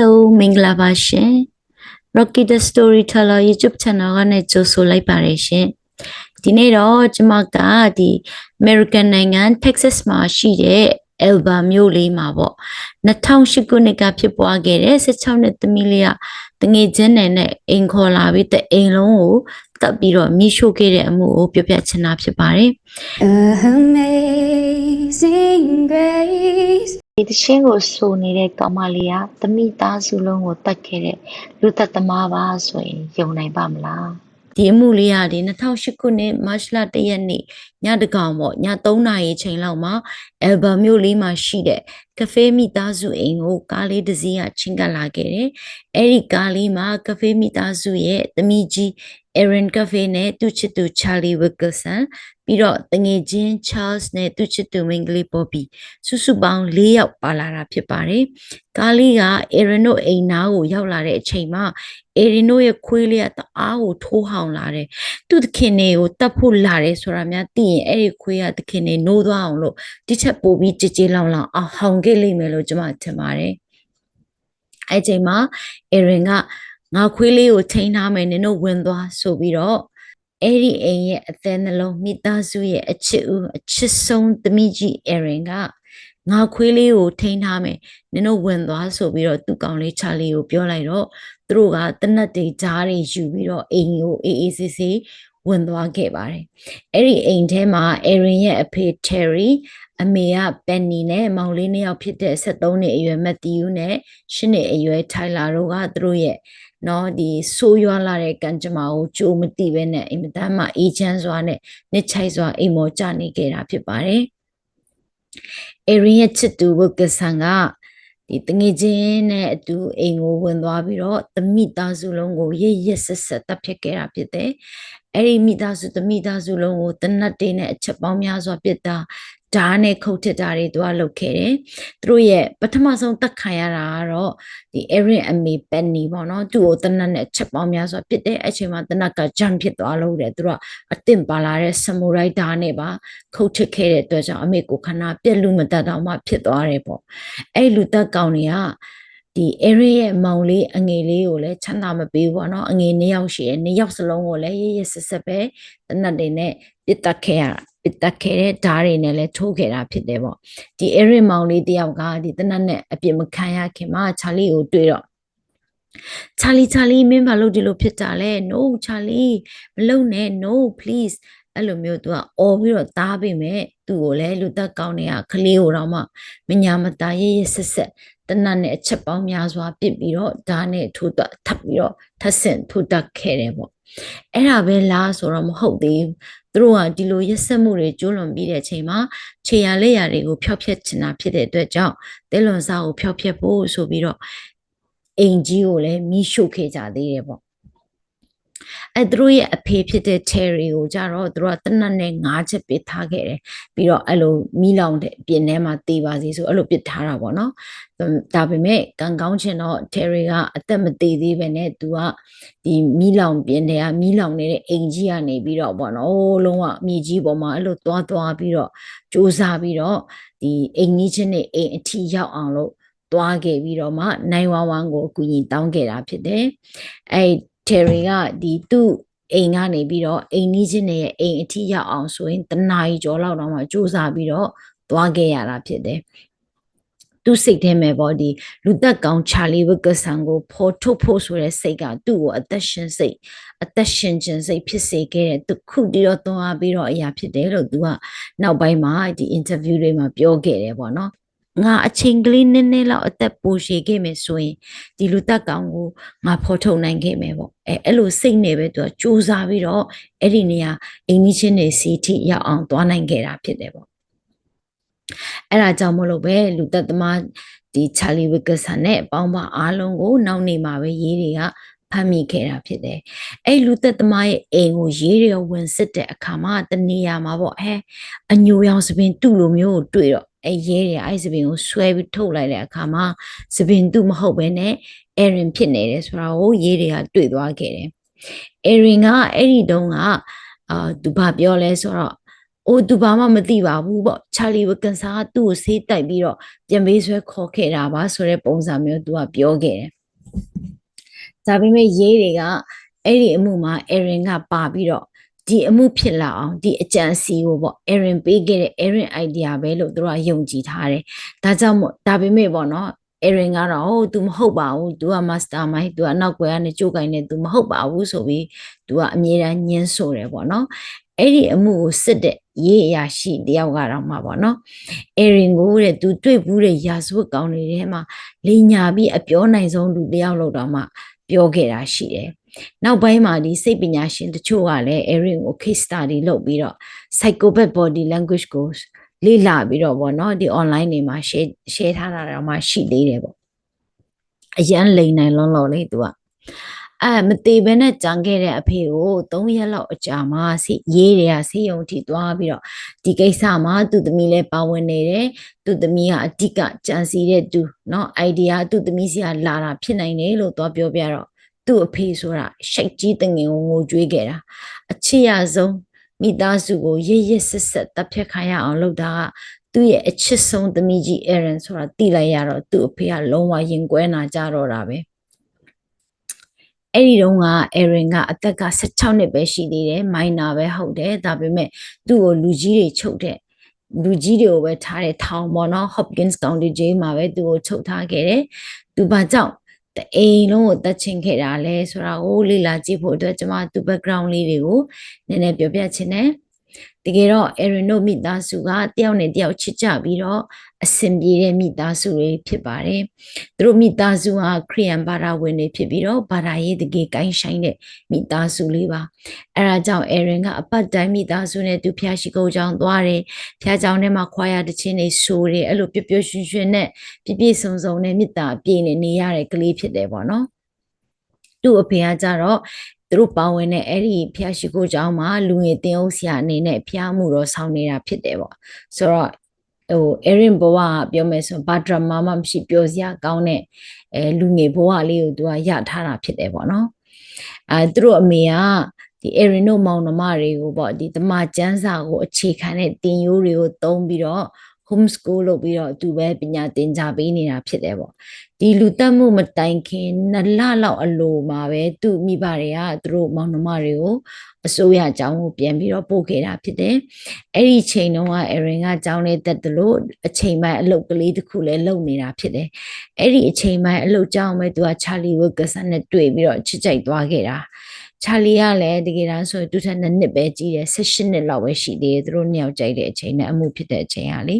Hello မင်္ဂလာပါရှင် Rocky the Storyteller YouTube channel ကနေကြိုဆိုလိုက်ပါတယ်ရှင်ဒီနေ့တော့ကျွန်မကဒီ American နိုင်ငံ Texas မှာရှိတဲ့ Alba မြို့လေးမှာပေါ့2008ခုနှစ်ကဖြစ်ပွားခဲ့တဲ့16နှစ်သမီးလေးကတငယ်ချင်းနဲ့နဲ့အိမ်ခေါ်လာပြီးတဲ့အိမ်လုံးကိုတက်ပြီးတော့မိရှို့ခဲ့တဲ့အမှုကိုပြောပြချင်တာဖြစ်ပါတယ် Amazing grace. ဒီတရှင်းကိုဆိုနေတဲ့ကောင်မလေးကသမိသားစုလုံးကိုတတ်ခဲ့တဲ့လူသက်သမားပါဆိုရင်ယုံနိုင်ပါမလားဒီအမှုလေးကဒီ2008ခုနှစ်မတ်လ1ရက်နေ့ညတကောင်ပေါ့ည3နာရီချိန်လောက်မှာအယ်ဘမ်မြို့လေးမှာရှိတဲ့ကဖေးမိသားစုအိမ်ကိုကားလေးတစ်စီးကချင်းကပ်လာခဲ့တယ်။အဲ့ဒီကားလေးမှာကဖေးမိသားစုရဲ့သမီးကြီး Erin Cafe နဲ့သူ့ချစ်သူ Charlie Wilkerson ပြီးတော့တငယ်ချင်း Charles နဲ့သူ့ချစ်သူမိန်းကလေး Bobby စုစုပေါင်း၄ယောက်ပါလာတာဖြစ်ပါတယ်။ကားလေးက Erin တို့အိမ်နားကိုရောက်လာတဲ့အချိန်မှာ Erin တို့ရဲ့ခွေးလေးကတအားကိုထိုးဟောင်လာတယ်။သူ့သခင်တွေကိုတတ်ဖို့လာတယ်ဆိုတာများသိရင်အဲ့ဒီခွေးကသခင်တွေနိုးသွားအောင်လို့ဒီချက်ပို့ပြီးကြည်ကြည်လောင်လောင်အောင်ဟောင်ခဲ့လိမ့်မယ်လို့ကျွန်မထင်ပါတယ်။အဲ့ချိန်မှာ Erin က ငါခွေးလေးကိုချိန်ထားမယ်နင်တို့ဝင်သွားဆိုပြီးတော့အဲ့ဒီအိမ်ရဲ့အသက်နှလုံးမိသားစုရဲ့အချစ်ဦးအချစ်ဆုံးသမီးကြီး Erin ကငါခွေးလေးကိုထိန်းထားမယ်နင်တို့ဝင်သွားဆိုပြီးတော့သူ့ကောင်လေးချာလီကိုပြောလိုက်တော့သူတို့ကတနတ်တွေကြားတွေယူပြီးတော့အိမ်ကိုအေးအေးဆေးဆေးဝင်သွားခဲ့ပါတယ်အဲ့ဒီအိမ်ထဲမှာ Erin ရဲ့အဖေ Terry အမေက Penny နဲ့မောင်လေးနှစ်ယောက်ဖြစ်တဲ့73နှစ်အရွယ် Matthew နဲ့8နှစ်အရွယ် Tyler တို့ကသူတို့ရဲ့နော်ဒီဆိုးရွားလာတဲ့ကံကြမ္မာကိုကြိုးမသိပဲနဲ့အင်မတန်မှအေးချမ်းစွာနဲ့နှစ်ချိုက်စွာအိမ်မောကြနေခဲ့တာဖြစ်ပါတယ်။ Erin ရဲ့ချစ်သူ Wilkerson ကဒီတငယ်ချင်းနဲ့အတူအိမ်ကိုဝင်သွားပြီးတော့သမိသားစုလုံးကိုရရဆက်ဆက်တပ်ဖြတ်ခဲ့တာဖြစ်တယ်။အဲ့ဒီမိသားစုသမိသားစုလုံးကိုတနတ်တွေနဲ့အချက်ပေါင်းများစွာပြစ်တာ ဓာတ်နဲ့ခုတ်ထစ်တာတွေသူကလုပ်ခဲ့တယ်။သူတို့ရဲ့ပထမဆုံးတက်ခံရတာကတော့ဒီ Erin အမေပန်နီပေါ့နော်သူ့ကိုတနတ်နဲ့ချက်ပေါင်းများစွာပြစ်တဲ့အချိန်မှာတနတ်ကဂျမ်ဖြစ်သွားလို့တယ်သူကအတင့်ပါလာတဲ့ဆမူရိုက်ဓာတ်နဲ့ပါခုတ်ထစ်ခဲ့တဲ့အတွက်ကြောင့်အမေကိုခဏပြက်လူမတတ်တော့မှဖြစ်သွားတယ်ပေါ့။အဲ့လူသက်ကောင်တွေကဒီ area ရဲ့မောင်လေးအငယ်လေးကိုလည်းချမ်းသာမပေးဘူးပေါ့နော်အငယ်နှစ်ယောက်ရှိတယ်နှစ်ယောက်စလုံးကိုလည်းရရဆက်ဆက်ပဲတနတ်တွေနဲ့ ပြစ်တက်ခဲ့ရတာပြစ်တက်ခဲ့တဲ့ဓာတ်တွေနဲ့လည်းထိုးခဲ့တာဖြစ်တယ်ပေါ့ဒီ area မောင်လေးတယောက်ကဒီတနတ်နဲ့အပြစ်မခံရခင်မှာချာလီကိုတွေ့တော့ချာလီချာလီမင်းဘာလို့ဒီလိုဖြစ်တာလဲ no ချာလီမလုပ်နဲ့ no please အဲ့လိုမျိုးသူကអော်ပြီးတော့တားပေးမယ်သူ့ကိုလည်းလူသက်ကောင်းတွေကကလေးကိုတော့မှမညာမတာရရဆက်ဆက်တနတ်နဲ့အချက်ပေါင်းများစွာပစ်ပြီးတော့ဒါနဲ့ထိုးတော့ထပ်ပြီးတော့ထပ်ဆင့်ထိုးတက်ခဲ့တယ်ပေါ့အဲ့ဒါပဲလားဆိုတော့မဟုတ်သေးဘူး သူတို့ကဒီလိုရက်ဆက်မှုတွေကျိုးလွန်ပြီးတဲ့အချိန်မှာခြေရလက်ရတွေကိုဖျောက်ဖျက်ချင်တာဖြစ်တဲ့အတွက်ကြောင့်တဲလွန်စားကိုဖျောက်ဖျက်ဖို့ဆိုပြီးတော့အိမ်ကြီးကိုလည်းမိရှို့ခဲ့ကြသေးတယ်ပေါ့ အဲသူတို့ရဲ့အဖေဖြစ်တဲ့ Terry ကိုကြတော့သူတို့ကတနတ်နဲ့ငါးချက်ပစ်ထားခဲ့တယ်ပြီးတော့အဲ့လိုမိလောင်တဲ့ပြင်ထဲမှာတေးပါစီဆိုအဲ့လိုပစ်ထားတာပေါ့နော်ဒါပေမဲ့ကံကောင်းချင်တော့ Terry ကအသက်မသေးသေးပဲနဲ့သူကဒီမိလောင်ပြင်ထဲကမိလောင်နေတဲ့အိမ်ကြီးကနေပြီးတော့ပေါ့နော်ဟိုလုံးဝမြေကြီးပေါ်မှာအဲ့လိုသွားသွားပြီးတော့စူးစမ်းပြီးတော့ဒီအိမ်ကြီးချင်းနဲ့အိမ်အထီရောက်အောင်လို့သွားခဲ့ပြီးတော့မှ911ကိုအကူအညီတောင်းခဲ့တာဖြစ်တယ်အဲ Terry ကဒီသူ့အိမ်ကနေပြီးတော့အိမ်နီးချင်းတွေရဲ့အိမ်အထိရောက်အောင်ဆိုရင်တနာရီကျော်လောက်တော့မှစူးစမ်းပြီးတော့သွားခဲ့ရတာဖြစ်တယ်သူစိတ်ထဲမှာပေါ့ဒီလူသက်ကောင်းချာလီဝက်ကဆန်ကိုဖော်ထုတ်ဖို့ဆိုတဲ့စိတ်ကသူ့ကိုအသက်ရှင်စိတ်အသက်ရှင်ခြင်းစိတ်ဖြစ်စေခဲ့တဲ့သူခုတည်းတော့သွားပြီးတော့အရာဖြစ်တယ်လို့သူကနောက်ပိုင်းမှာဒီ interview တွေမှာပြောခဲ့တယ်ပေါ့နော် ငါအချိန်ကလေးနည်းနည်းလောက်အသက်ပိုရှည်ခဲ့မယ်ဆိုရင်ဒီလူသက်ကောင်ကိုငါဖော်ထုတ်နိုင်ခဲ့မယ်ပေါ့အဲအဲ့လိုစိတ်နဲ့ပဲသူကစူးစမ်းပြီးတော့အဲ့ဒီနေရာအိမ်ကြီးချင်းတွေစီထိရောက်အောင်သွားနိုင်ခဲ့တာဖြစ်တယ်ပေါ့အဲ့ဒါကြောင့်မလို့ပဲလူသက်သမားဒီချာလီဝစ်ကဆန်နဲ့ပေါင်းပါအားလုံးကိုနောက်နေမှာပဲရေးတွေကဖမ်းမိခဲ့တာဖြစ်တယ်။အဲ့လူသက်သမားရဲ့အိမ်ကိုရေးတွေဝင်စစ်တဲ့အခါမှာတနေရာမှာပေါ့ဟဲအညိုရောင်စပင်တူလိုမျိုးကိုတွေ့တော့ အဲရဲတွေအဲ့စပင်ကိုဆွဲပြီးထုတ်လိုက်တဲ့အခါမှာစပင်သူမဟုတ်ဘဲနဲ့အရင်ဖြစ်နေတယ်ဆိုတာကိုရဲတွေကတွေ့သွားခဲ့တယ်။အရင်ကအဲ့ဒီတုန်းကအာသူဘာပြောလဲဆိုတော့အိုးသူဘာမှမသိပါဘူးပေါ့ချာလီဝကန်ဆာကသူ့ကိုဆေးတိုက်ပြီးတော့ပြန်ပေးဆွဲခေါ်ခဲ့တာပါဆိုတဲ့ပုံစံမျိုးသူကပြောခဲ့တယ်ဒါပေမဲ့ရေးတွေကအဲ့ဒီအမှုမှာ Erin ကပါပြီးတော့ ဒီအမှုဖြစ်လာအောင်ဒီအကြံစီကိုပေါ့ Erin ပေးခဲ့တဲ့ Erin idea ပဲလို့သူကယုံကြည်ထားတယ်ဒါကြောင့်မို့ဒါပေမဲ့ပေါ့နော် Erin ကတော့ဟို तू မဟုတ်ပါဘူး तू က mastermind तू ကအနောက်ကွယ်ကနေကြိုးကင်နေ तू မဟုတ်ပါဘူးဆိုပြီး तू ကအမြဲတမ်းညင်းဆိုတယ်ပေါ့နော်အဲ့ဒီအမှုကိုစစ်တဲ့ရေးအရာရှိတယောက်ကတော့မှာပေါ့နော် Erin ကိုတဲ့ तू တွေ့ဘူးတဲ့ရာဇဝတ်ကောင်းတွေထဲမှာလိန်ညာပြီးအပြောနိုင်ဆုံးလူတယောက်လောက်တော့မှပြောခဲ့တာရှိတယ် နောက်ပိုင်းမှာဒီစိတ်ပညာရှင်တချို့ကလည်း Erin ကို case study လုပ်ပြီးတော့ psychopath body language ကိုလေ့လာပြီးတော့ဗောနော်ဒီ online တွေမှာ share share ထားတာတော့မှရှိသေးတယ်ပေါ့အရန်လိန်နိုင်လုံးလုံးလေးသူကအဲမသေးဘဲနဲ့ကြံခဲ့တဲ့အဖေကို3ရက်လောက်အကြာမှာစီရေးတွေကဆေးရုံထိသွားပြီးတော့ဒီကိစ္စမှာသူ့သမီးလည်းပါဝင်နေတယ်သူ့သမီးကအဓိကကြံစီတဲ့သူเนาะ idea သူ့သမီးစီကလာတာဖြစ်နိုင်တယ်လို့သွားပြောပြတော့ သူ့အဖေဆိုတာရှိတ်ကြီးတငင်ကိုငိုကြွေးခဲ့တာအချစ်ရဆုံးမိသားစုကိုရရဆက်ဆက်တပ်ဖြတ်ခိုင်းရအောင်လုပ်တာကသူ့ရဲ့အချစ်ဆုံးသမီးကြီး Aaron ဆိုတာတိလိုက်ရတော့သူ့အဖေကလုံးဝရင်ကွဲနာကြတော့တာပဲအဲ့ဒီတုန်းက Aaron ကအသက်က16နှစ်ပဲရှိသေးတယ်မိုင်နာပဲဟုတ်တယ်ဒါပေမဲ့သူ့ကိုလူကြီးတွေချုပ်တဲ့လူကြီးတွေကိုပဲထားတဲ့ထောင်ပေါ့နော် Hopkins County Jail မှာပဲသူ့ကိုချုပ်ထားခဲ့တယ်သူဘာကြောင့် တအိမ်လုံးကိုတတ်ချင်ခဲ့တာလဲဆိုတာကိုလေ့လာကြည့်ဖို့အတွက်ကျွန်မသူ့ background လေးတွေကိုနည်းနည်းပြောပြချင်တယ် တကယ်တော့ Erin တို့မိသားစုကတယောက်နဲ့တယောက်ချစ်ကြပြီးတော့အဆင်ပြေတဲ့မိသားစုတွေဖြစ်ပါတယ်။သူတို့မိသားစုဟာခရိယန်ဘာသာဝင်တွေဖြစ်ပြီးတော့ဘာသာရေးတကယ်ကိုင်းဆိုင်တဲ့မိသားစုလေးပါ။အဲဒါကြောင့် Erin ကအပတ်တိုင်းမိသားစုနဲ့သူဖျားရှိခိုးကြောင်သွားတယ်။ဖျားကြောင်ထဲမှာခွာရတချင်းတွေဆိုတယ်အဲ့လိုပြပြရွှင်ရွှင်နဲ့ပြပြစုံစုံနဲ့မေတ္တာအပြည့်နဲ့နေရတဲ့ကလေးဖြစ်တယ်ပေါ့နော်။သူ့အဖေကကြတော့ သူတို့ပါဝင်တဲ့အဲ့ဒီဖျားရှိခိုးကြောင်းမှာလူငယ်တင်အုပ်ဆရာအနေနဲ့ဖျားမှုတော့ဆောင်နေတာဖြစ်တယ်ပေါ့ဆိုတော့ဟို Erin ဘဝကပြောမယ်ဆိုဘာဒရမာမှမရှိပြောစရာကောင်းတဲ့အဲလူငယ်ဘဝလေးကိုသူကရထားတာဖြစ်တယ်ပေါ့နော်အဲသူတို့အမေကဒီ Erin တို့မောင်နှမတွေကိုပေါ့ဒီတမကျန်းစာကိုအခြေခံတဲ့တင်ရိုးတွေကိုသုံးပြီးတော့ homeschool လုပ်ပြီးတော့သူပဲပညာသင်ကြားပေးနေတာဖြစ်တယ်ပေါ့ဒီလူတက်မှုမတိုင်ခင်နှစ်လလောက်အလိုမှာပဲသူ့မိဘတွေကသူတို့မောင်နှမတွေကိုအစိုးရအကြောင်းကိုပြန်ပြီးတော့ပို့ခဲ့တာဖြစ်တယ်အဲ့ဒီချိန်တုန်းက Erin ကအကြောင်းလေးတက်တယ်လို့အချိန်ပိုင်းအလုပ်ကလေးတစ်ခုလည်းလုပ်နေတာဖြစ်တယ်အဲ့ဒီအချိန်ပိုင်းအလုပ်ကြောင်းပဲသူက Charlie Wilkerson နဲ့တွေ့ပြီးတော့ချစ်ကြိုက်သွားခဲ့တာ ချာလီကလည်းတကယ်တမ်းဆိုသူထက်နှစ်နှစ်ပဲကြီးတယ်16နှစ်လောက်ပဲရှိသေးတယ်သူတို့နှစ်ယောက်ကြိုက်တဲ့အချိန်နဲ့အမှုဖြစ်တဲ့အချိန်ဟာလေ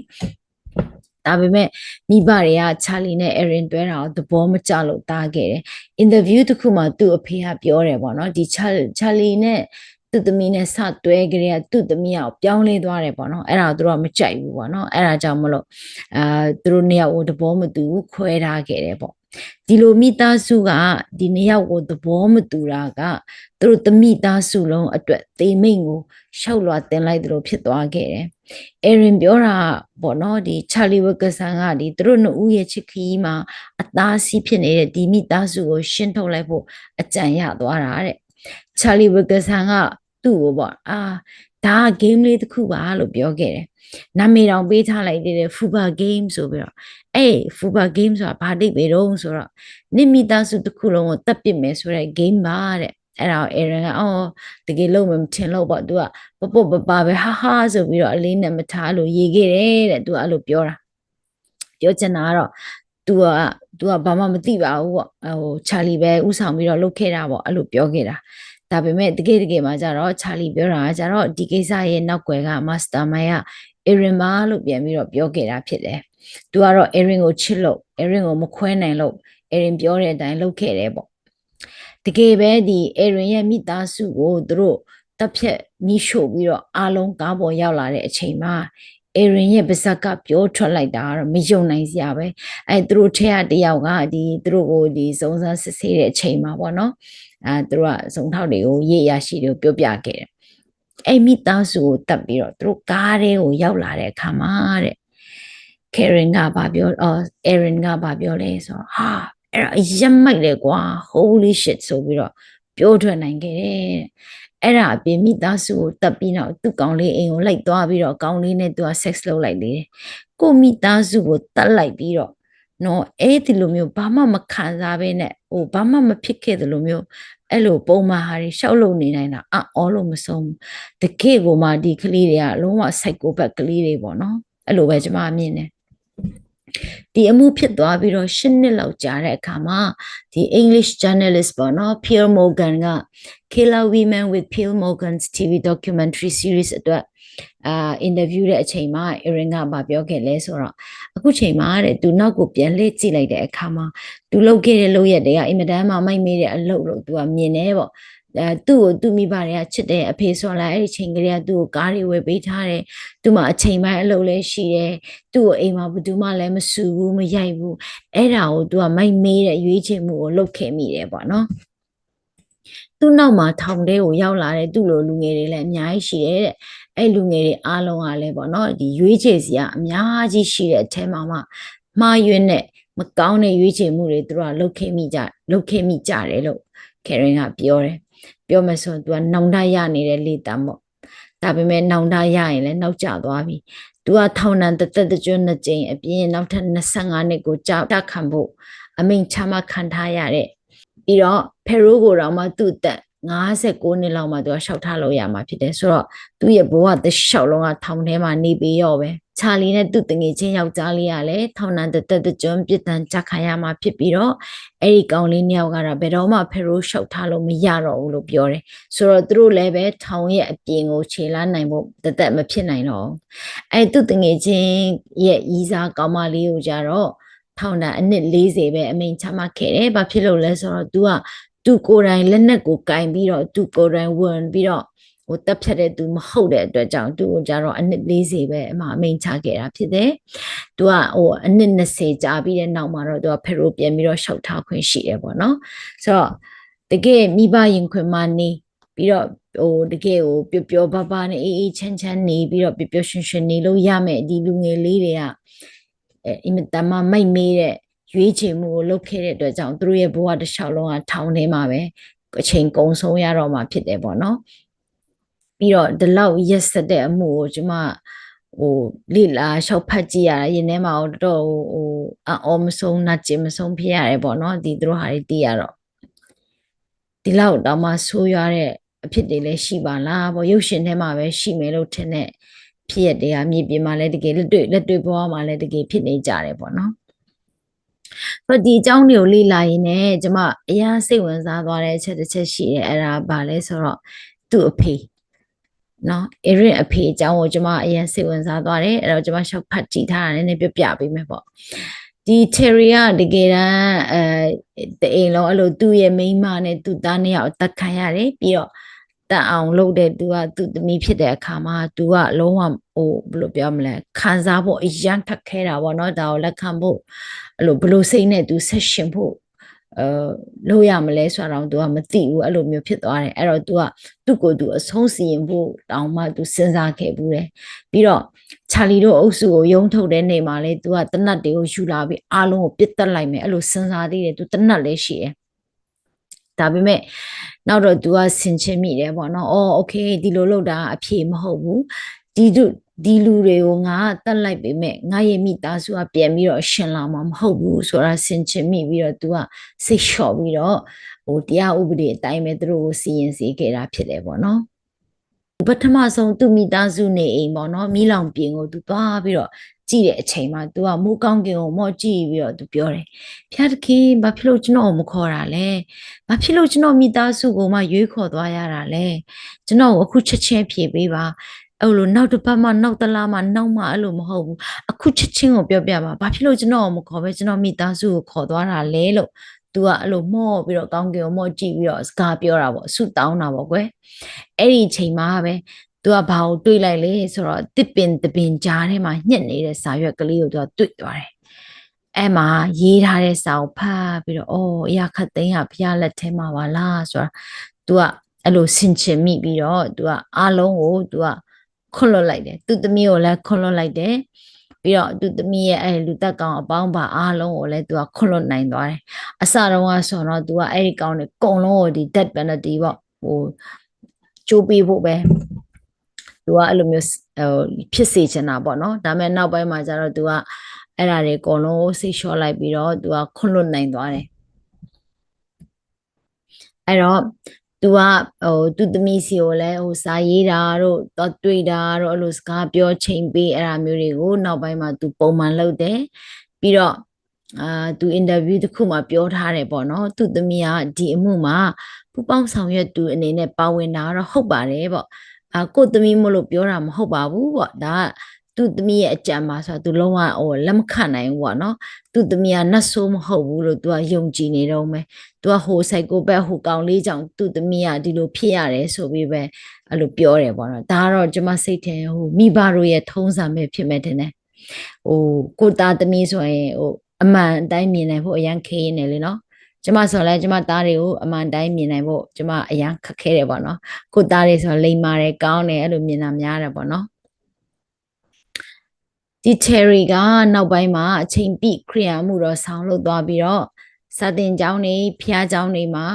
ဒါပေမဲ့မိဘတွေကချာလီနဲ့ Erin တွဲတာကိုသဘောမကျလို့တားခဲ့တယ်။ interview တစ်ခုမှာသူ့အဖေကပြောတယ်ပေါ့နော်ဒီချာလီနဲ့သူ့သမီးနဲ့စတွဲကြတဲ့သူ့သမီးကိုပြောင်းလဲသွားတယ်ပေါ့နော်အဲ့ဒါသူတို့ကမကြိုက်ဘူးပေါ့နော်အဲ့ဒါကြောင့်မလို့အာသူတို့နှစ်ယောက်ကိုသဘောမတူဘူးခွဲထားခဲ့တယ်ပေါ့ ဒီလိုမိသားစုကဒီနှစ်ယောက်ကိုသဘောမတူတာကသူတို့တမိသားစုလုံးအတွက်သေမိန်ကိုရှောက်လွှာတင်လိုက်သလိုဖြစ်သွားခဲ့တယ်။အဲရင်ပြောတာပေါ့နော်ဒီချာလီဝကဆန်ကဒီသူတို့နှစ်ဦးရဲ့ချစ်ခီးမှာအသားစီးဖြစ်နေတဲ့ဒီမိသားစုကိုရှင်းထုတ်လိုက်ဖို့အကြံရသွားတာတဲ့။ချာလီဝကဆန်ကသူ့ကိုပေါ့အာ ဒါက game လေးတစ်ခုပါလို့ပြောခဲ့တယ်။နာမည်တောင်ပေးထားလိုက်တဲ့ Fuba game ဆိုပြီးတော့အေး Fuba game ဆိုတာဘာတိတ်ပဲတော့ဆိုတော့နိမိသားစုတစ်ခုလုံးကိုတပ်ပစ်မယ်ဆိုတဲ့ game ပါတဲ့အဲ့ဒါ Aaron ကအော်တကယ်လုံးမထင်လို့ပေါ့ तू ကပပုတ်ပပပဲဟာဟာဆိုပြီးတော့အလေးနဲ့မထားလို့ရေးခဲ့တယ်တဲ့ तू အဲ့လိုပြောတာပြောချင်တာကတော့ तू က तू ကဘာမှမသိပါဘူးပေါ့ဟိုချာလီပဲဥဆောင်ပြီးတော့လုပ်ခဲ့တာပေါ့အဲ့လိုပြောခဲ့တာ ဒါပေမဲ့တကယ်တကယ်မှာကျတော့ချာလီပြောတာကကျတော့ဒီကိစ္စရဲ့နောက်ွယ်က master mind က Aaron ပါလို့ပြန်ပြီးတော့ပြောခဲ့တာဖြစ်တယ်။ तू ကတော့ Aaron ကိုချစ်လို့ Aaron ကိုမခွဲနိုင်လို့ Aaron ပြောတဲ့အတိုင်းလုပ်ခဲ့တယ်ပေါ့။တကယ်ပဲဒီ Aaron ရဲ့မိသားစုကိုသူတို့တပ်ဖြတ်မိရှို့ပြီးတော့အားလုံးကားပေါ်ရောက်လာတဲ့အချိန်မှာ Aaron ရဲ့ပါဇက်ကပြောထွက်လိုက်တာကတော့မယုံနိုင်စရာပဲ။အဲသူတို့ထဲကတယောက်ကဒီသူတို့ကိုဒီစုံစမ်းစစ်ဆေးတဲ့အချိန်မှာပေါ့နော်။အဲသူတို့ကစုံထောက်တွေကိုရေးရရှိတွေကိုပြောပြခဲ့တယ်။အဲ့မိသားစုကိုတတ်ပြီးတော့သူတို့ကားတွေကိုရောက်လာတဲ့အခါမှာတဲ့ Karen ကဗာပြောအော် Aaron ကဗာပြောလဲဆိုတော့ဟာအဲ့ဒါရမ်းမိုက်တယ်ကွာ holy shit ဆိုပြီးတော့ပြောထွက်နိုင်ခဲ့တယ် အဲ့ဒါအပြင်မိသားစုကိုတက်ပြီးတော့သူ့ကောင်လေးအိမ်ကိုလိုက်သွားပြီးတော့ကောင်လေးနဲ့သူက sex လုပ်လိုက်လေတယ်ကိုမိသားစုကိုတက်လိုက်ပြီးတော့နော်အဲ့ဒီလိုမျိုးဘာမှမခံစားဘဲနဲ့ဟိုဘာမှမဖြစ်ခဲ့တယ်လို့မျိုးအဲ့လိုပုံမှန်ဟာတွေရှောက်လုံနေနိုင်တာအော်လို့မဆုံးဘူးတကယ့်ကိုမှဒီကလေးတွေကလုံးဝ psychopath ကလေးတွေပေါ့နော်အဲ့လိုပဲကျွန်မအမြင်တယ်ဒီအမှုဖြစ်သွားပြီးတော့၈နှစ်လောက်ကြာတဲ့အခါမှာဒီ English journalist ပေါ့နော် Pierre Morgan က Killer Women with Pierre Morgan's TV documentary series အတွက်အာ interview တဲ့အချိန်မှာ Erin ကဗာပြောခဲ့လဲဆိုတော့အခုချိန်မှာတဲ့သူနောက်ကိုပြန်လှည့်ကြည့်လိုက်တဲ့အခါမှာသူလုပ်ခဲ့တဲ့လုပ်ရက်တွေကအင်မတန်မှမိုက်မေးတဲ့အလုပ်လို့သူကမြင်နေပေါ့အဲသူ့ကိုသူ့မိဘတွေကချစ်တယ်အဖေဆိုလာအဲ့ဒီချိန်ကလေးကသူ့ကိုကားတွေဝယ်ပေးထားတယ်သူ့မှာအချိန်ပိုင်းအလုပ်လည်းရှိတယ်သူ့ကိုအိမ်မှာဘယ်သူမှလည်းမဆူဘူးမရိုက်ဘူးအဲ့ဒါကိုသူကမိုက်မေးတဲ့ရွေးချယ်မှုကိုလုပ်ခဲ့မိတယ်ပေါ့နော် သူ့နောက်မှာထောင်ထဲကိုရောက်လာတဲ့သူ့လိုလူငယ်တွေလည်းအများကြီးရှိတယ်တဲ့အဲ့လူငယ်တွေအားလုံးကလည်းပေါ့နော်ဒီရွေးချယ်စီကအများကြီးရှိတဲ့အထဲမှာမှမှားယွင်းတဲ့မကောင်းတဲ့ရွေးချယ်မှုတွေသူတို့ကလုပ်ခဲ့မိကြလုပ်ခဲ့မိကြတယ်လို့ကယ်ရင်ကပြောတယ်ပြောမယ်ဆိုရင် तू ကနောင်တရနေတဲ့လေတံပေါ့ဒါပေမဲ့နောင်တရရင်လည်းနောက်ကျသွားပြီ तू ကထောင်နံတသက်တကျွန်းနှစ်ကြိမ်အပြင်နောက်ထပ်25နှစ်ကိုကြာတခံဖို့အမိန့်ချမှတ်ခံထားရတဲ့ ပြီးတော့ဖယ်ရိုးကိုတော့မှသူ့တက်59နှစ်လောက်မှသူကရှောက်ထားလို့ရမှာဖြစ်တယ်ဆိုတော့သူ့ရဲ့ဘဝတစ်လျှောက်လုံးကထောင်ထဲမှာနေပြီးရောပဲချာလီနဲ့သူ့တငယ်ချင်းယောက်ျားလေးကလည်းထောင်နံတသက်တကျွန်းပြစ်ဒဏ်ကြခံရမှာဖြစ်ပြီးတော့အဲ့ဒီကောင်လေးနှစ်ယောက်ကတော့ဘယ်တော့မှဖယ်ရိုးရှောက်ထားလို့မရတော့ဘူးလို့ပြောတယ်ဆိုတော့သူတို့လည်းပဲထောင်ရဲ့အပြင်ကိုခြေလာနိုင်ဖို့တသက်မဖြစ်နိုင်တော့အဲ့သူ့တငယ်ချင်းရဲ့ဤစားကောင်မလေးကိုကြတော့ ထောင်တာအနှစ်40ပဲအမိန်ချမှတ်ခဲ့တယ်။ဘာဖြစ်လို့လဲဆိုတော့ तू ကသူကိုယ်တိုင်လက်နက်ကိုကင်ပြီးတော့သူကိုယ်တိုင်ဝင်ပြီးတော့ဟိုတက်ဖြတ်တဲ့သူမဟုတ်တဲ့အတွက်ကြောင့်သူကိုကြတော့အနှစ်40ပဲအမှအမိန်ချခဲ့တာဖြစ်တယ်။ तू ကဟိုအနှစ်20ကြာပြီးတဲ့နောက်မှာတော့ तू ကဖက်ရိုပြန်ပြီးတော့ရှောက်ထားခွင့်ရှိတယ်ပေါ့နော်။ဆိုတော့တကယ်မိဘရင်ခွင်မနေပြီးတော့ဟိုတကယ်ဟိုပျော်ပျော်ပါပါနဲ့အေးအေးချမ်းချမ်းနေပြီးတော့ပျော်ပျော်ရွှင်ရွှင်နေလို့ရမယ်ဒီလူငယ်လေးတွေက အဲအင်မတန်မှမိုက်မေးတဲ့ရွေးချယ်မှုကိုလုပ်ခဲ့တဲ့အတွက်ကြောင့်သူတို့ရဲ့ဘဝတစ်လျှောက်လုံးကထောင်ထဲမှာပဲအချိန်ကုန်ဆုံးရတော့မှဖြစ်တယ်ပေါ့နော်ပြီးတော့ဒီလောက်ရက်ဆက်တဲ့အမှုကိုကျမဟိုလိလာရှောက်ဖတ်ကြည့်ရတာရင်ထဲမှာတော့ဟိုအော်မဆုံးနာကျင်မဆုံးဖြစ်ရတယ်ပေါ့နော်ဒီသူတို့ဟာတွေသိရတော့ဒီလောက်တော့မှဆိုးရွားတဲ့အဖြစ်တွေလည်းရှိပါလားပေါ့ရုပ်ရှင်ထဲမှာပဲရှိမယ်လို့ထင်တဲ့ ဖြစ်ရတဲ့ဟာမြေပြင်မှာလည်းတကယ်လက်တွေ့လက်တွေ့ဘဝမှာလည်းတကယ်ဖြစ်နေကြတယ်ပေါ့နော်ဆိုဒီအကြောင်းတွေကိုလေ့လာရင်းနဲ့ကျမအရာစိတ်ဝင်စားသွားတဲ့အချက်တစ်ချက်ရှိတယ်အဲ့ဒါဘာလဲဆိုတော့သူ့အဖေနော်အရင်အဖေအကြောင်းကိုကျမအရင်စိတ်ဝင်စားသွားတယ်အဲ့တော့ကျမရှောက်ဖတ်ကြည့်ထားတာနည်းနည်းပြပြပေးမယ်ပေါ့ဒီ Terry ကတကယ်တမ်းအဲတအိမ်လုံးအဲ့လိုသူ့ရဲ့မိန်းမနဲ့သူ့သားနှစ်ယောက်အသက်ခံရတယ်ပြီးတော့ တက်အောင်လုပ်တဲ့သူကသူ့သမီးဖြစ်တဲ့အခါမှာသူကလုံးဝဟိုဘယ်လိုပြောမလဲခံစားဖို့အရန်ခက်ခဲတာပေါ့နော်ဒါကိုလက်ခံဖို့အဲ့လိုဘယ်လိုစိတ်နဲ့သူဆက်ရှင်ဖို့အဲလို့ရမလဲဆိုတော့ तू ကမသိဘူးအဲ့လိုမျိုးဖြစ်သွားတယ်အဲ့တော့ तू ကသူ့ကိုယ်သူအဆုံးစီရင်ဖို့တောင်းမှ तू စဉ်းစားခဲ့ဘူးတယ်ပြီးတော့ချာလီတို့အုပ်စုကိုယုံထုတ်တဲ့နေမှာလေ तू ကတနတ်တွေကိုယူလာပြီးအားလုံးကိုပြစ်တက်လိုက်မယ်အဲ့လိုစဉ်းစားသေးတယ် तू တနတ်လည်းရှိတယ် ဒါပေမဲ့နောက်တော့ तू ကဆင်ချင်မိတယ်ပေါ့နော်။အော် okay ဒီလိုလုပ်တာအဖြေမဟုတ်ဘူး။ဒီတို့ဒီလူတွေကိုငါတတ်လိုက်ပေမဲ့ငါရဲ့မိသားစုကပြန်ပြီးတော့ရှင်လာမှာမဟုတ်ဘူးဆိုတာဆင်ချင်မိပြီးတော့ तू ကစိတ်လျှော့ပြီးတော့ဟိုတရားဥပဒေအတိုင်းပဲသူတို့ကိုစီရင်စေခဲ့တာဖြစ်တယ်ပေါ့နော်။ပထမဆုံးသူ့မိသားစုနေအိမ်ပေါ့နော်မိလောင်ပြင်ကိုသူသွားပြီးတော့ ကြည့်တဲ့အချိန်မှာ तू ကမူကောင်းကင်ကိုမော့ကြည့်ပြီးတော့ तू ပြောတယ်ဖျားတခင်ဘာဖြစ်လို့ကျွန်တော်မခေါ်တာလဲဘာဖြစ်လို့ကျွန်တော်မိသားစုကိုမှရွေးခေါ်သွားရတာလဲကျွန်တော်ကိုအခုချက်ချင်းဖြေပေးပါအဲ့လိုနောက်တစ်ပတ်မှနောက်တစ်လားမှနောက်မှအဲ့လိုမဟုတ်ဘူးအခုချက်ချင်းကိုပြောပြပါဘာဖြစ်လို့ကျွန်တော်မခေါ်ပဲကျွန်တော်မိသားစုကိုခေါ်သွားတာလဲလို့ तू ကအဲ့လိုမော့ပြီးတော့ကောင်းကင်ကိုမော့ကြည့်ပြီးတော့စကားပြောတာပေါ့ဆုတောင်းတာပေါ့ကွယ်အဲ့ဒီအချိန်မှာပဲ သူကဘာကိုတွေးလိုက်လဲဆိုတော့တစ်ပင်တပင်ကြားထဲမှာညှက်နေတဲ့စာရွက်ကလေးကိုသူကတွေ့သွားတယ်အဲ့မှာရေးထားတဲ့စာကိုဖတ်ပြီးတော့အော်အရာခတ်သိန်းကဘုရားလက်ထဲမှာပါလားဆိုတာ तू ကအဲ့လိုဆင်ချင်မိပြီးတော့ तू ကအားလုံးကို तू ကခွတ်လွတ်လိုက်တယ်သူသမီးကိုလည်းခွတ်လွတ်လိုက်တယ်ပြီးတော့သူသမီးရဲ့အဲ့လူသက်ကောင်အပေါင်းပါအားလုံးကိုလည်း तू ကခွတ်လွတ်နိုင်သွားတယ်အစတုန်းကဆိုတော့ तू ကအဲ့ဒီကောင်တွေအကုန်လုံးကိုဒီ death penalty ပေါ့ဟို ကြိုးပေးဖို့ပဲ သူကအဲ့လိုမျိုးဟိုဖြစ်စေချင်တာပေါ့နော်ဒါပေမဲ့နောက်ပိုင်းမှာကျတော့သူကအဲ့ဒါတွေအကုန်လုံးစိတ်လျှော့လိုက်ပြီးတော့သူကခွန့်လွတ်နိုင်သွားတယ်အဲ့တော့သူကဟိုသူသမီးစီကိုလည်းဟိုစာရေးတာတို့တော့တွေ့တာတို့အဲ့လိုစကားပြောချိန်ပေးအဲ့ဒါမျိုးတွေကိုနောက်ပိုင်းမှာသူပုံမှန်လုပ်တယ်ပြီးတော့အာသူအင်တာဗျူးတစ်ခုမှာပြောထားတယ်ပေါ့နော်သူသမီးကဒီအမှုမှာပူပေါင်းဆောင်ရွက်သူအနေနဲ့ပါဝင်တာကတော့ဟုတ်ပါတယ်ပေါ့ အာကိုယ့်သမီးမလို့ပြောတာမဟုတ်ပါဘူးပေါ့ဒါကသူသမီးရဲ့အကြံပါဆိုတော့သူလုံးဝဟိုလက်မခံနိုင်ဘူးပေါ့နော်သူသမီးကနတ်ဆိုးမဟုတ်ဘူးလို့သူကယုံကြည်နေတော့မယ်သူကဟိုစိုက်ကိုဘက်ဟိုကောင်လေးကြောင့်သူသမီးကဒီလိုဖြစ်ရတယ်ဆိုပြီးပဲအဲ့လိုပြောတယ်ပေါ့နော်ဒါကတော့ကျွန်မစိတ်ထဲဟိုမိဘတို့ရဲ့ထုံးစံပဲဖြစ်မဲ့တင်တယ်ဟိုကိုသားသမီးဆိုရင်ဟိုအမှန်အတိုင်းမြင်နိုင်ဖို့အရန်ခေးနေလေနော် ကျမဆိုလဲကျမသားတွေကိုအမှန်တိုင်းမြင်နိုင်ဖို့ကျမအရန်ခက်ခဲတယ်ပေါ့နော်ကိုသားတွေဆိုလိမ္မာတယ်ကောင်းတယ်အဲ့လိုမြင်တာများတယ်ပေါ့နော်ဒီ Cherry ကနောက်ပိုင်းမှာအချိန်ပြခရိယာမှုတော့ဆောင်းလို့သွားပြီးတော့စာတင်ကျောင်းနေဖျားကျောင်းနေမှာ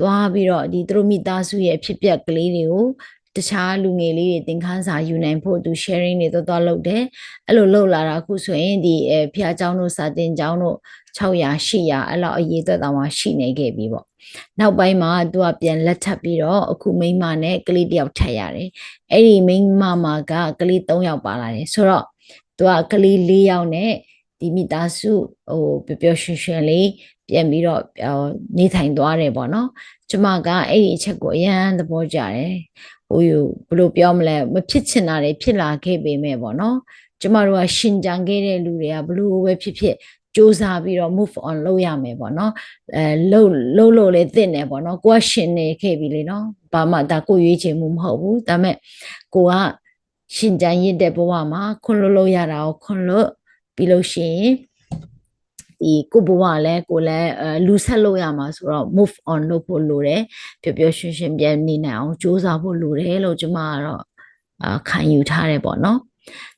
သွားပြီးတော့ဒီသူတို့မိသားစုရဲ့အဖြစ်အပျက်ကလေးတွေကို တခြားလူငယ်လေးတွေသင်ခန်းစာယူနိုင်ဖို့သူ sharing တွေတော့တော့လုပ်တယ်အဲ့လိုလုပ်လာတာအခုဆိုရင်ဒီအဲဖျားကျောင်းတို့စာတင်ကျောင်းတို့600 800အဲ့လောက်အရေးသက်တောင်မှရှိနေခဲ့ပြီပေါ့နောက်ပိုင်းမှာသူကပြန်လက်ထပ်ပြီးတော့အခုမိန်းမနဲ့ကလေးတစ်ယောက်ထပ်ရတယ်အဲ့ဒီမိန်းမမှာကကလေး3ယောက်ပါလာတယ်ဆိုတော့သူကကလေး4ယောက်နဲ့ဒီမိသားစုဟိုပျော်ပျော်ရွှင်ရွှင်လေးပြန်ပြီးတော့နေထိုင်သွားတယ်ပေါ့နော် ကျမကအဲ့ဒီအချက်ကိုအရန်သဘောကျတယ် ဟိုဘယ်လိုပြောမလဲမဖြစ်ချင်တာတွေဖြစ်လာခဲ့ပေမဲ့ပေါ့နော်ကျမတို့ကရှင်ကြံခဲ့တဲ့လူတွေကဘလို့ပဲဖြစ်ဖြစ်စူးစမ်းပြီးတော့ move on လုပ်ရမယ်ပေါ့နော်အဲလှုပ်လှုပ်လို့လည်းသိနေပေါ့နော်ကိုကရှင်နေခဲ့ပြီလေနော်ဘာမှဒါကိုရွေးချယ်မှုမဟုတ်ဘူးဒါပေမဲ့ကိုကရှင်ကြံရစ်တဲ့ဘဝမှာခွန်လွတ်လို့ရတာကိုခွန်လွတ်ပြီးလို့ရှိရင် ဒီကိုဘဝလည်းကိုလည်းအဲလူဆက်လို့ရမှာဆိုတော့ move on လုပ်ဖို့လိုတယ်ပျော်ပျော်ရွှင်ရွှင်ပြန်နေနိုင်အောင်စူးစမ်းဖို့လိုတယ်လို့ကျွန်မကတော့အာခံယူထားတယ်ပေါ့နော်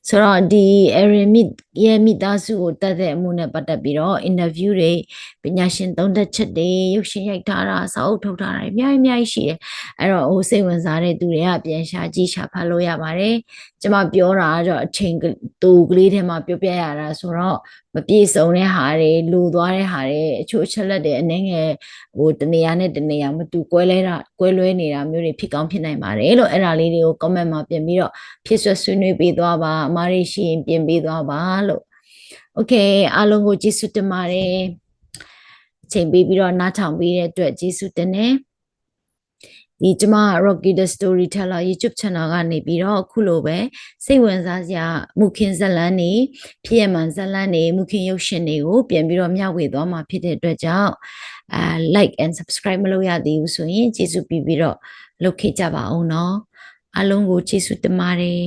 ဆိုတော့ဒီ Erin ရဲ့မိသားစုကိုတတ်တဲ့အမှုနဲ့ပတ်သက်ပြီးတော့ interview တွေပညာရှင်သုံးသက်ချက်တွေရုပ်ရှင်ရိုက်ထားတာစာအုပ်ထုတ်ထားတာအများကြီးအများကြီးရှိတယ်အဲ့တော့ဟိုစိတ်ဝင်စားတဲ့သူတွေကပြန်ရှာကြည့်ရှာဖတ်လို့ရပါတယ်ကျွန်မပြောတာကတော့အချိန်တူကလေးထဲမှာပြောပြရတာဆိုတော့မပြည့်စုံတဲ့ဟာတွေလူသွားတဲ့ဟာတွေအချို့အချက်လက်တွေအနည်းငယ်ဟိုတနေရာနဲ့တနေရာမတူကွဲလဲတာကွဲလွဲနေတာမျိုးတွေဖြစ်ကောင်းဖြစ်နိုင်ပါတယ်လို့အဲ့ဒါလေးတွေကို comment မှာပြင်ပြီးတော့ဖြစ်ဆွဆွေးနွေးပေးသွားပါအမားတွေရှိရင်ပြင်ပေးသွားပါလို့ Okay အားလုံးကိုကျေးဇူးတင်ပါတယ်အချိန်ပေးပြီးတော့နားထောင်ပေးတဲ့အတွက်ကျေးဇူးတင်တယ်ဒီကျမ Rocky the Storyteller YouTube channel ကနေပြီးတော့အခုလိုပဲစိတ်ဝင်စားစရာမူခင်ဇတ်လန်းနေဖြစ်ရမှန်ဇတ်လန်းနေမူခင်ရုပ်ရှင်တွေကိုပြန်ပြီးတော့မျှဝေသွားမှာဖြစ်တဲ့အတွက်ကြောင့်အာ like and subscribe မလုပ်ရသေးဘူးဆိုရင်ကျေးဇူးပြီးပြီးတော့လုပ်ခဲ့ကြပါအောင်เนาะအားလုံးကိုကျေးဇူးတင်ပါတယ်